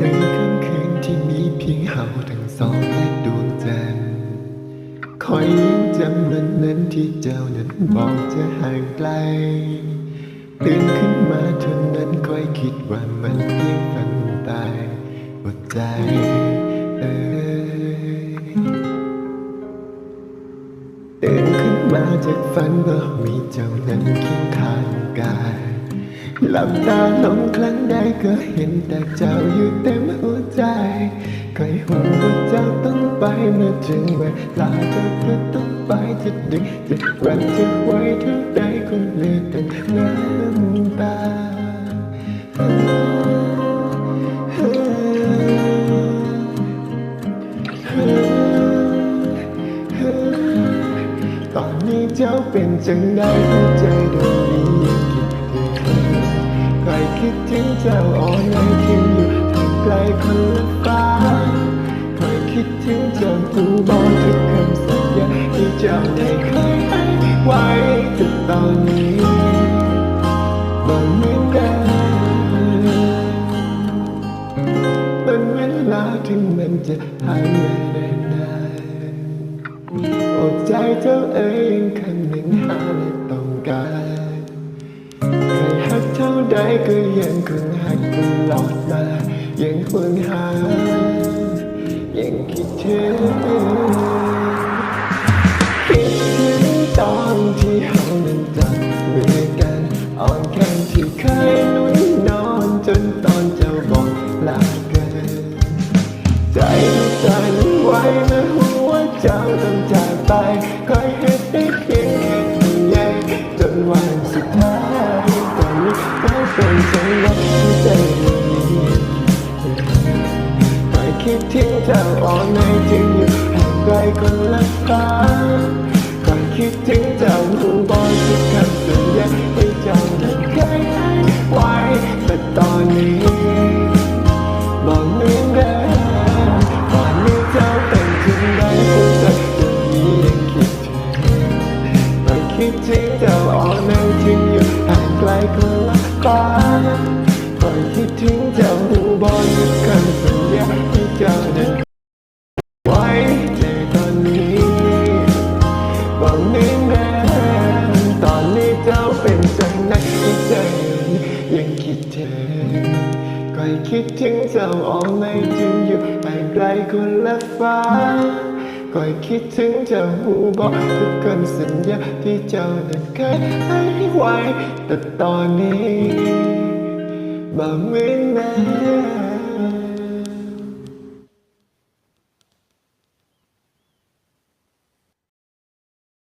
ในค่ำคืนที่มีเพียงเฮาทั้งสองและดวงจันทร์คอยยิ้มจำวันนั้นที่เจ้านั้นบอกจะห่างไกลตื่นขึ้นมาเท่านั้นคอยคิดว่ามันเพียงฝันตายหัวใจเออตื่นขึ้นมาจากฝันว่ามีเจ้านั้นคิด ลับตาลงครั้งใดก็เห็นแต่เจ้าอยู่เต็มหัวใจเคยห่วงว่าเจ้าต้องไปเมื่อถึงเวลาเจ้าก็ต้องไปจะดึกจะรันจะไว้เท่าใดคงเหลือแต่น้ำตาตอนนี้เจ้าเป็นจังได้หัวใจดวงนี้ยังคิดถึงใคิดถึงเจ้าอ่อนในที่อยู่ห่างไกลคนละฟ้าใครคิดถึงเจ้าผู้บอกทุกคำสัญญาที่เจ้าได้เคยให้ไว้แต่ตอนนี้มันเหมือนเดิมเป็นเวลาถึงมันจะหายไปได้นานอกใจเจ้าเอ๋ยยังคำหนึ่งหาและต้อง ก็ยังคงหักตลอดมายังควรหายังคิดถึงคิดถึงตอนที่เรานั้นจับมือกันอ่อนแขนที่เคยนุ่นนอนจนตอนเจ้าบอกลากันใจสั่นไหวเมื่อหัวเจ้าต้องจากไปคอยเห็ ก็เป็นจังหวะที่ใจมีคอยคิดถึงเจ้าอ่อนในจึงอยู่ห่างไกลคนละฟ้าคอยคิดถึงเจ้าหูบอยทุกคำสัญญาให้เจ้านั้เคยให้ไว้แต่ตอนนี้บอกเหมือนเดิมก่อนนี้เจ้าเป็นถึงได้หัวใจตรงนี้ยังคิดถึงแต่คิดถึงเจ้าออนในจึงอยู่ห่างไกลคนละ ฟ้าก่อนคิดถึงเจ้าหูบอลทุกคำสัญญาที่เจ้านั้นไว้แต่ตอนนี้บอกเหมือนเดิมตอนนี้เจ้าเป็นจังไหนที่ใจยังคิดถึงใครคิดถึงเจ้าออกไม่จึงอยู่ห่างไกลคนละฟ้า คอยคิดถึงเจ้าหูบอกทุกคำสัญญาที่เจ้านั้นเคยให้ไว้แต่ตอนนี้บ่เหมือนเดิม